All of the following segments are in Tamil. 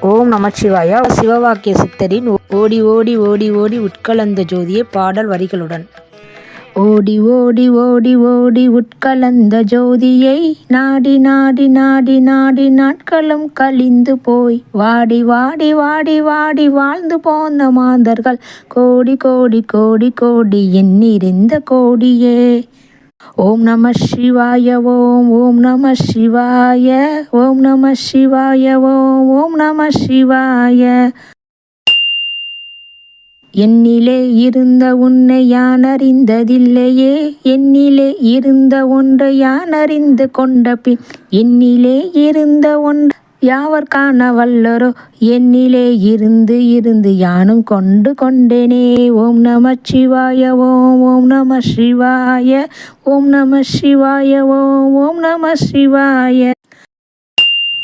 ஓம் நமச்சிவாயா சிவவாக்கிய சித்தரின் ஓடி ஓடி ஓடி ஓடி உட்கலந்த ஜோதியை பாடல் வரிகளுடன். ஓடி ஓடி ஓடி ஓடி உட்கலந்த ஜோதியை நாடி நாடி நாடி நாடி நாட்களும் கழிந்து போய் வாடி வாடி வாடி வாடி வாழ்ந்து போன மாந்தர்கள் கோடி கோடி கோடி கோடி எண்ணிருந்த கோடியே. ஓம் நம சிவாய ஓம் ஓம் நம சிவாய ஓம் நம சிவாய ஓம் ஓம் நம சிவாய. என்னிலே இருந்த உன்னை யான் அறிந்ததில்லையே என்னிலே இருந்த ஒன்றை யான் அறிந்து கொண்ட பின் என்னிலே இருந்த ஒன்று யாவர் காண வல்லரோ என்னிலே இருந்து இருந்து யானும் கொண்டு கொண்டேனே. ஓம் நம சிவாய ஓம் ஓம் நம சிவாய ஓம் நம சிவாய ஓம் ஓம் நம சிவாய.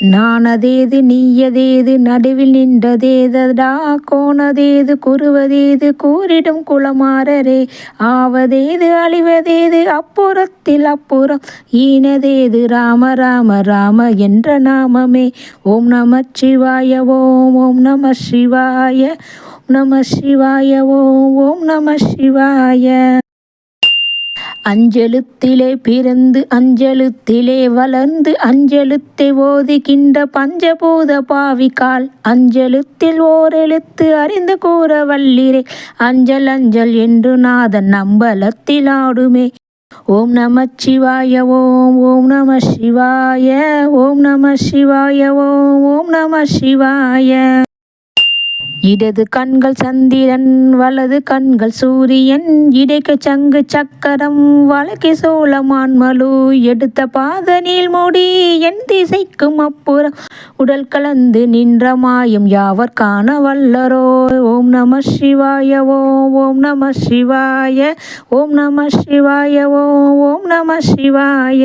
நானதேது நீயதேது நடுவில் நின்றதேதடா கோணதேது குறுவதேது கூறிடும் குளமாரரே ஆவதேது அழிவதேது அப்புறத்தில் அப்புறம் ஈனதேது ராம ராம ராம என்ற நாமமே. ஓம் நம சிவாய ஓம் ஓம் நம சிவாய நம சிவாய ஓம் ஓம் நம சிவாய. அஞ்செழுத்திலே பிறந்து அஞ்செழுத்திலே வளர்ந்து அஞ்செழுத்தை ஓதுகின்ற பஞ்சபூத பாவிக்கால் அஞ்செழுத்தில் ஓரெழுத்து அறிந்து கூற வல்லிரே. அஞ்சல் அஞ்சல் என்று நாதன் நம்பலத்தில் ஆடுமே. ஓம் நம சிவாய ஓம் ஓம் நம சிவாய ஓம் நம சிவாய ஓம் ஓம் நம சிவாய. இடது கண்கள் சந்திரன் வலது கண்கள் சூரியன் இடைக்கு சங்கு சக்கரம் வழக்கு சோழமான் மலு எடுத்த பாதனில் மூடி என் திசைக்கும் அப்புறம். உடல் கலந்து நின்ற மாயம் யாவர் காண வல்லரோ? ஓம் நம சிவாய ஓம் ஓம் நம சிவாய ஓம் நம சிவாய ஓம் ஓம் நம சிவாய.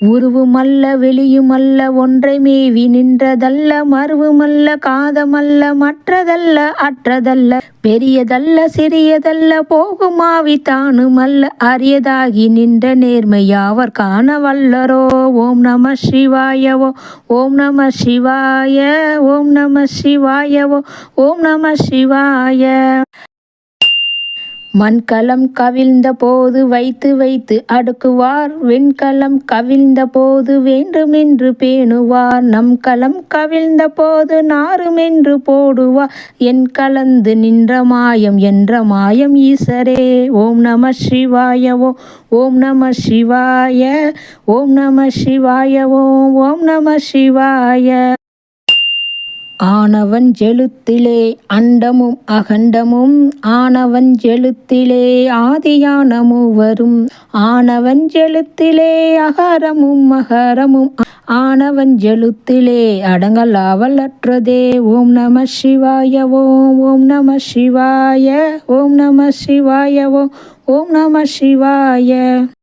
உருவுமல்ல வெளியுமல்ல ஒன்றை மேவி நின்றதல்ல மருவுமல்ல காதமல்ல மற்றதல்ல அற்றதல்ல பெரியதல்ல சிறியதல்ல போகுமாவி தானுமல்ல அரியதாகி நின்ற நேர்மையாவர் காண வல்லரோ ஓம் நம சிவாயவோ ஓம் நம சிவாய ஓம் நம சிவாயவோ ஓம் நம சிவாய. மண்கலம் கவிழ்ந்த போது வைத்து வைத்து அடுக்குவார். வெண்கலம் கவிழ்ந்த போது வேண்டுமென்று பேணுவார். நம் களம் கவிழ்ந்த போது நாருமென்று போடுவார். என் கலந்து நின்ற மாயம் என்ற மாயம் ஈசரே. ஓம் நம சிவாய ஓம் ஓம் நம சிவாய. ஓம் நம சிவாய ஓம் ஓம் நம சிவாய. ஆனவன் ஜெழுத்திலே அண்டமும் அகண்டமும் ஆனவன் ஜெழுத்திலே ஆதியான மூவரும் ஆனவன் ஜெழுத்திலே அகரமும் மகரமும் ஆனவன் ஜெழுத்திலே அடங்கலாவலற்றதே. ஓம் நம சிவாய ஓம் ஓம் நம சிவாய ஓம் நம சிவாய ஓம் ஓம் நம சிவாய.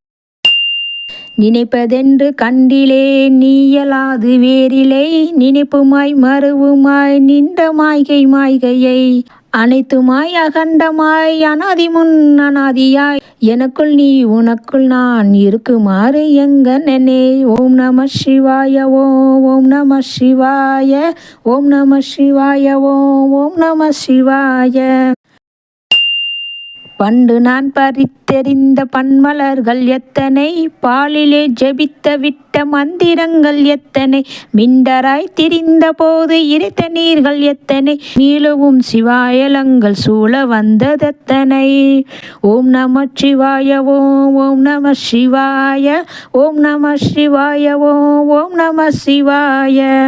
நினைப்பதென்று கண்டிலே நீயலாது வேறிலை நினைப்புமாய் மறுவுமாய் நின்ற மாய்கை மாய்கையை அனைத்துமாய் அகண்டமாய் அனாதி முன் அனாதியாய் எனக்குள் நீ உனக்குள் நான் இருக்குமாறு எங்க நெனே ஓம் நம சிவாய ஓம் ஓம் நம சிவாய ஓம் நம சிவாய ஓம் ஓம் நம சிவாய. பண்டு நான் பறித்தெறிந்த பன்மலர்கள் எத்தனை? பாலிலே ஜெபித்த விட்ட மந்திரங்கள் எத்தனை? மிண்டராய் திரிந்த போது இறைத்த நீர்கள் எத்தனை? மீளவும் சிவாயலங்கள் சூழ வந்ததெத்தனை ஓம் நம சிவாய ஓம் ஓம் நம சிவாய ஓம் நம சிவாய ஓம் ஓம் நம சிவாய.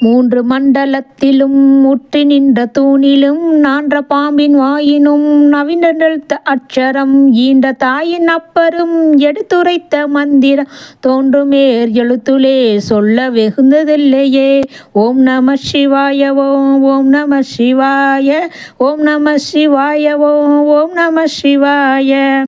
மூன்று மண்டலத்திலும் முற்றி நின்ற தூணிலும் நான்ற பாம்பின் வாயினும் நவின்றெழுத்த அட்சரம் ஈன்ற தாயின் அப்பரும் எடுத்துரைத்த மந்திரம் தோன்றுமேர் எழுத்துலே சொல்ல வெகுந்ததில்லையே. ஓம் நம சிவாய ஓம் ஓம் நம சிவாய ஓம் நம சிவாய ஓம் ஓம் நம சிவாய.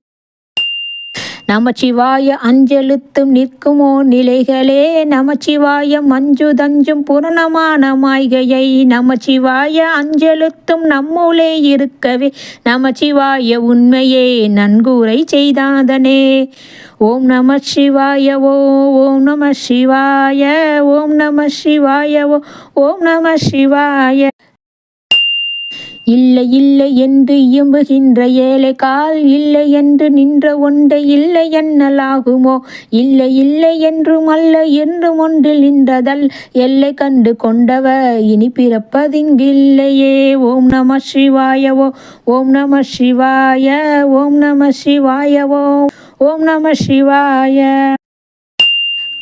நமச்சிவாய அஞ்செழுத்தும் நிற்குமோ நிலைகளே. நமச்சிவாய மஞ்சு தஞ்சும் பூரணமான மாய்கையை நமச்சிவாய அஞ்செழுத்தும் நம்மூலே இருக்கவே. நமச்சிவாய உண்மையே நன்கூரை செய்தாதனே. ஓம் நம சிவாய ஓம் நம சிவாய. ஓம் நம சிவாய ஓம் நம சிவாய. இல்லை இல்லை என்று இயம்புகின்ற ஏழை கால் இல்லை என்று நின்ற ஒன்றை இல்லை என்னலாகுமோ இல்லை இல்லை என்றும் அல்ல என்றும் ஒன்றில் நின்றதல் எல்லை கண்டு கொண்டவ இனி பிறப்பதிங்கில்லையே. ஓம் நம சிவாயவோ ஓம் நம சிவாய ஓம் நம சிவாயவோ ஓம் நம சிவாய.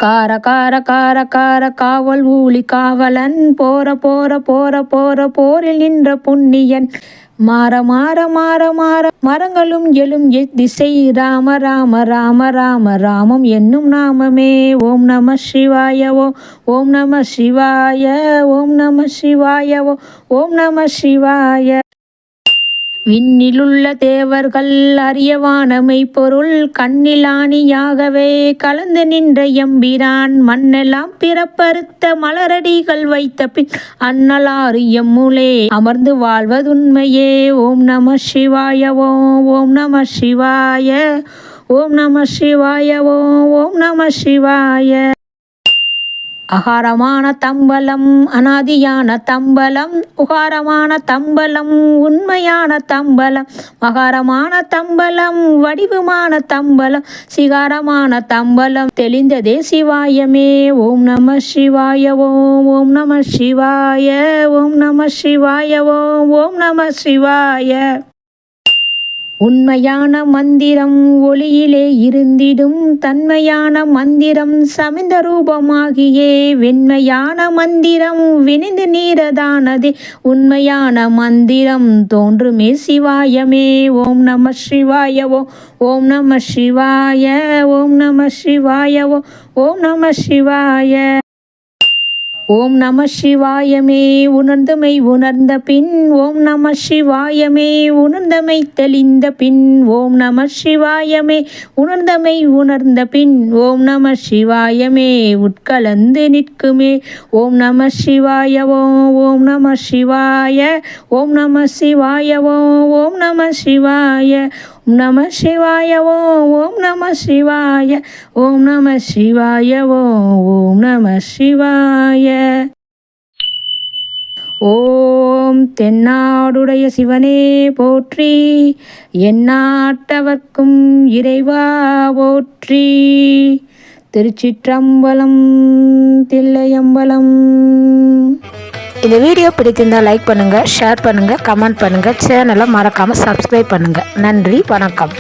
கார கார கார கார காவல் ஊழி காவலன். போற போற போற போற போரில் நின்ற புண்ணியன். மாற மாற மாற மாற மரங்களும் எழும் திசை ராம ராம ராம ராம ராமம் என்னும் நாமமே. ஓம் நம சிவாயவோ ஓம் நம சிவாய ஓம் நம சிவாயவோ ஓம் நம சிவாய. விண்ணிலுள்ள தேவர்கள் அரியவானமை பொருள் கண்ணிலானியாகவே கலந்து நின்ற எம்பிரான் மண்ணெல்லாம் பிறப்பறுத்த மலரடிகள் வைத்த பின் அன்னலாறு எம்முலே அமர்ந்து வாழ்வதுண்மையே. ஓம் நம சிவாய ஓம் ஓம் நம சிவாய ஓம் நம சிவாய ஓம் ஓம் நம சிவாய. அகாரமான தம்பலம் அனாதியான தம்பலம் உகாரமான தம்பலம் உண்மையான தம்பலம் மகாரமான தம்பலம் வடிவமான தம்பலம் சிகாரமான தம்பலம். தெளிந்ததே சிவாயமே ஓம் நம சிவாய ஓம் ஓம் நம சிவாய ஓம் நம சிவாய ஓம் ஓம் நம சிவாய. உண்மையான மந்திரம் ஒளியிலே இருந்திடும் தன்மையான மந்திரம் சமிந்த ரூபமாகியே. வெண்மையான மந்திரம் வினிந்து நீரதானதே. உண்மையான மந்திரம் தோன்றுமே சிவாயமே. ஓம் நம சிவாய ஓம் நம சிவாய ஓம் நம சிவாய ஓம் நம சிவாய. ஓம் நம சிவாயமே உணர்ந்தமை உணர்ந்த பின் ஓம் நம சிவாயமே உணர்ந்தமை தெளிந்த பின் ஓம் நம சிவாயமே உணர்ந்தமை உணர்ந்த பின் ஓம் நம சிவாயமே உட்கலந்து நிற்குமே. ஓம் நம சிவாயவோ ஓம் நம சிவாய ஓம் நம சிவாயவோ ஓம் நம சிவாய நம சிவாயவோ ஓம் நம சிவாய ஓம் நம சிவாய ஓம் நம சிவாய. ஓம் தென்னாடுடைய சிவனே போற்றி எந்நாட்டவர்க்கும் இறைவா போற்றி. திருச்சிற்றம்பலம் தில்லையம்பலம். இந்த வீடியோ பிடித்திருந்தால் லைக் பண்ணுங்கள் ஷேர் பண்ணுங்கள் கமெண்ட் பண்ணுங்கள் சேனலை மறக்காமல் சப்ஸ்கிரைப் பண்ணுங்கள் நன்றி வணக்கம்.